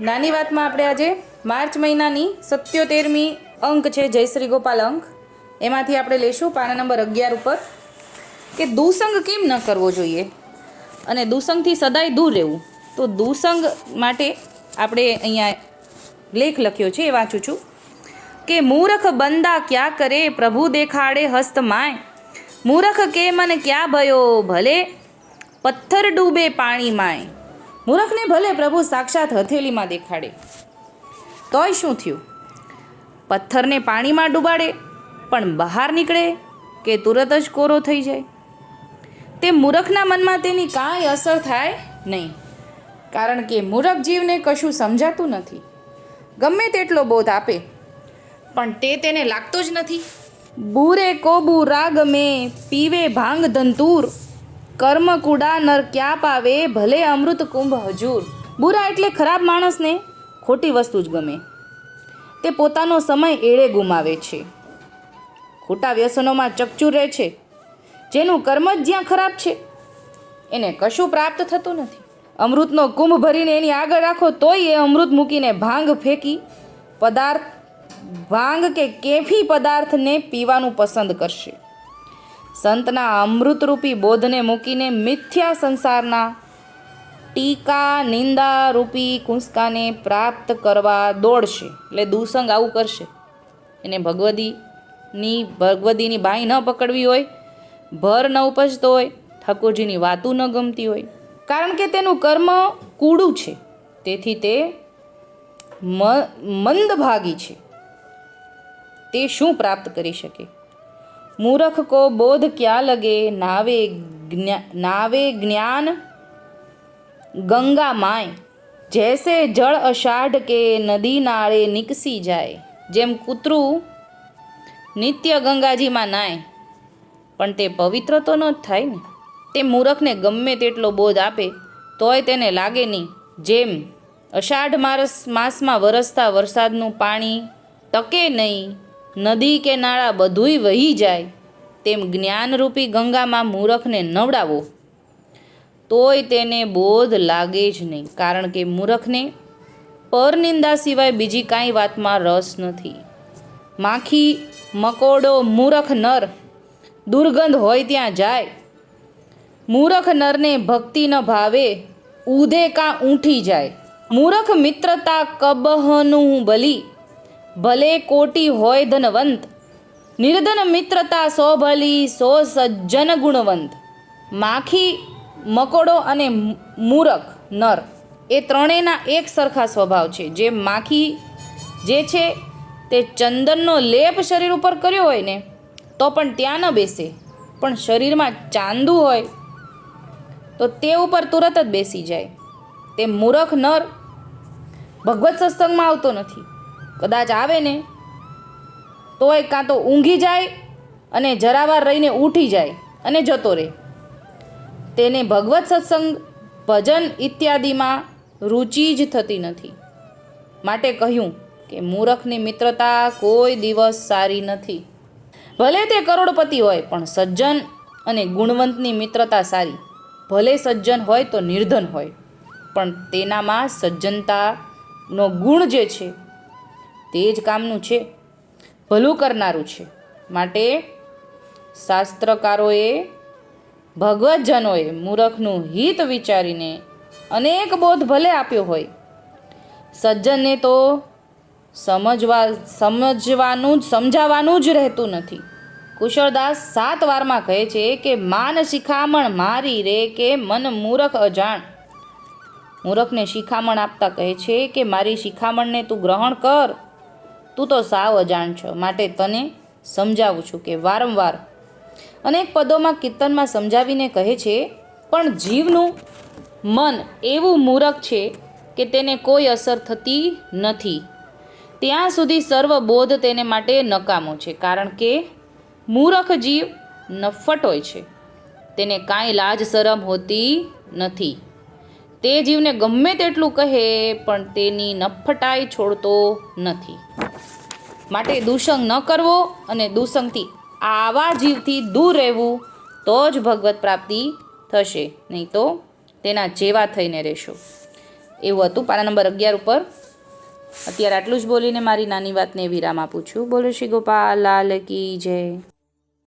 નાની વાતમાં આપણે આજે માર્ચ મહિનાની સત્યોતેરમી અંક છે જયશ્રી ગોપાલ અંક. એમાંથી આપણે લઈશું પાના નંબર અગિયાર ઉપર કે દુસંગ કેમ ન કરવો જોઈએ? અને દુસંગથી સદાય દૂર રહેવું. તો દુસંગ માટે આપણે અહીંયા લેખ લખ્યો છે, એ વાંચું છું. કે મૂરખ બંદા ક્યાં કરે, પ્રભુ દેખાડે હસ્ત માય. મૂરખ કે મને ક્યાં ભયો, ભલે પથ્થર ડૂબે પાણીમાંય મૂરખને ભલે પ્રભુ સાક્ષાત હથેલીમાં દેખાડે. તોય શું થયું? પથ્થરને પાણીમાં ડૂબાડે, પણ બહાર નીકળે કે તુરત જ કોરો થઈ જાય? તે મૂરખના મનમાં તેની કાંઈ અસર થાય નહીં, કારણ કે મૂરખ જીવને કશું સમજાતું નથી. ગમે તેટલો બોધ આપે, પણ તે તેને લાગતો જ નથી. બુરે કોબુ રાગ મેં પીવે ભાંગ ધંતુર કર્મ કુડા નર ક્યાં પાવે? ભલે અમૃત કુંભ હજુર. બુરા એટલે ખરાબ માણસને ખોટી વસ્તુ જ ગમે. તે પોતાનો સમય એળે ગુમાવે છે. ખોટા વ્યસનોમાં ચકચૂર રહે છે. જેનું કર્મ જ જ્યાં ખરાબ છે. એને કશું પ્રાપ્ત થતું નથી. અમૃતનો કુંભ ભરીને એની આગળ રાખો તોય એ અમૃત મૂકીને ભાંગ ફેંકી પદાર્થ, ભાંગ કે કેફી પદાર્થને પીવાનું પસંદ કરશે. સંતના અમૃતરૂપી બોધને મૂકીને મિથ્યા સંસારના ટીકા નિંદા રૂપી કુંસકાને પ્રાપ્ત કરવા દોડશે. એટલે દુસંગ આવું કરશે. એને ભગવદીની ભગવદીની બાઈ ન પકડવી હોય, ભર ન ઉપજતો હોય, ઠાકોરજીની વાતું ન ગમતી હોય. કારણ કે તેનું કર્મ કૂડું છે. તેથી તે મંદભાગી છે. તે શું પ્રાપ્ત કરી શકે? મૂરખ કો બોધ ક્યાં લગે? નાવે નાવે જ્ઞાન ગંગા માય. જૈસે જળ અષાઢ કે નદી નાળે નીકસી જાય. જેમ કૂતરું નિત્ય ગંગાજીમાં નાય. પણ તે પવિત્ર તો ન જ થાય ને. તે મૂરખને ગમે તેટલો બોધ આપે, તોય તેને લાગે નહીં. જેમ અષાઢ મારસ, માસમાં વરસતા વરસાદનું પાણી ટકે નહીં, નદી કે નાળા બધુંય વહી જાય તેમ જ્ઞાનરૂપી ગંગામાં મૂરખને નવડાવો. તોય તેને બોધ લાગે જ નહીં, કારણ કે મૂરખને પરનિંદા સિવાય બીજી કાંઈ વાતમાં રસ નથી. માખી, મકોડો, મૂરખ નર, દુર્ગંધ હોય ત્યાં જાય. મૂરખ નરને ભક્તિ ન ભાવે ઉધે કાં ઊંઠી જાય. મૂરખ મિત્રતા કબહનું બલી, ભલે કોટી હોય ધનવંત નિર્ધન મિત્રતા સો ભલી સો સજ્જન ગુણવંત માખી, મકોડો અને મૂરખ, નર. એ ત્રણેયના એક સરખા સ્વભાવ છે. જે માખી જે છે તે ચંદનનો લેપ શરીર ઉપર કર્યો હોય ને, તો પણ ત્યાં ન બેસે. પણ શરીરમાં ચાંદુ હોય, તો તે ઉપર તુરત જ બેસી જાય. તે મૂરખ, નર ભગવત સત્સંગમાં આવતો નથી. કદાચ આવે ને તોય કાં તો ઊંઘી જાય અને જરાવાર રહીને ઉઠી જાય અને જતો રહે. તેને ભગવત સત્સંગ, ભજન ઇત્યાદિમાં રુચિ જ થતી નથી. માટે કહ્યું કે મૂરખની મિત્રતા કોઈ દિવસ સારી નથી. ભલે તે કરોડપતિ હોય, પણ સજ્જન અને ગુણવંતની મિત્રતા સારી. ભલે સજ્જન હોય તો નિર્ધન હોય, પણ તેનામાં સજ્જનતાનો ગુણ જે છે, તે જ કામનું છે. ભલું કરનારું છે. માટે શાસ્ત્રકારોએ ભગવતજનોએ મૂરખનું હિત વિચારીને અનેક બોધ ભલે આપ્યો હોય. સજ્જનને તો સમજવા, સમજવાનું જ, સમજાવવાનું જ રહેતું નથી. કુશળદાસ સાત વારમાં કહે છે કે, માન શિખામણ મારી રે કે મન મૂરખ અજાણ. મૂરખને શિખામણ આપતા કહે છે કે, મારી શિખામણને તું ગ્રહણ કર. તું તો સાવ અજાણ છો. માટે તને સમજાવું છું કે વારંવાર અનેક પદોમાં કીર્તનમાં સમજાવીને કહે છે, પણ જીવનું મન એવું મૂરખ છે કે તેને કોઈ અસર થતી નથી. ત્યાં સુધી સર્વબોધ તેને માટે નકામો છે, કારણ કે મૂરખ જીવ નફટ હોય છે. તેને કાંઈ લાજ શરમ હોતી નથી. તે જીવને ગમે તેટલું કહે, પણ તેની નફટાઈ છોડતો નથી. માટે દૂષણ ન કરવો અને દૂષણથી આવા જીવથી દૂર રહેવું, તો જ ભગવત પ્રાપ્તિ થશે. નહીં તો તેના જેવા થઈને રહેશો. એવું હતું પાના નંબર અગિયાર ઉપર. અત્યારે આટલું જ બોલીને મારી નાની વાતને વિરામ આપું છું. બોલો શ્રી ગોપાલ, લાલ કી જય.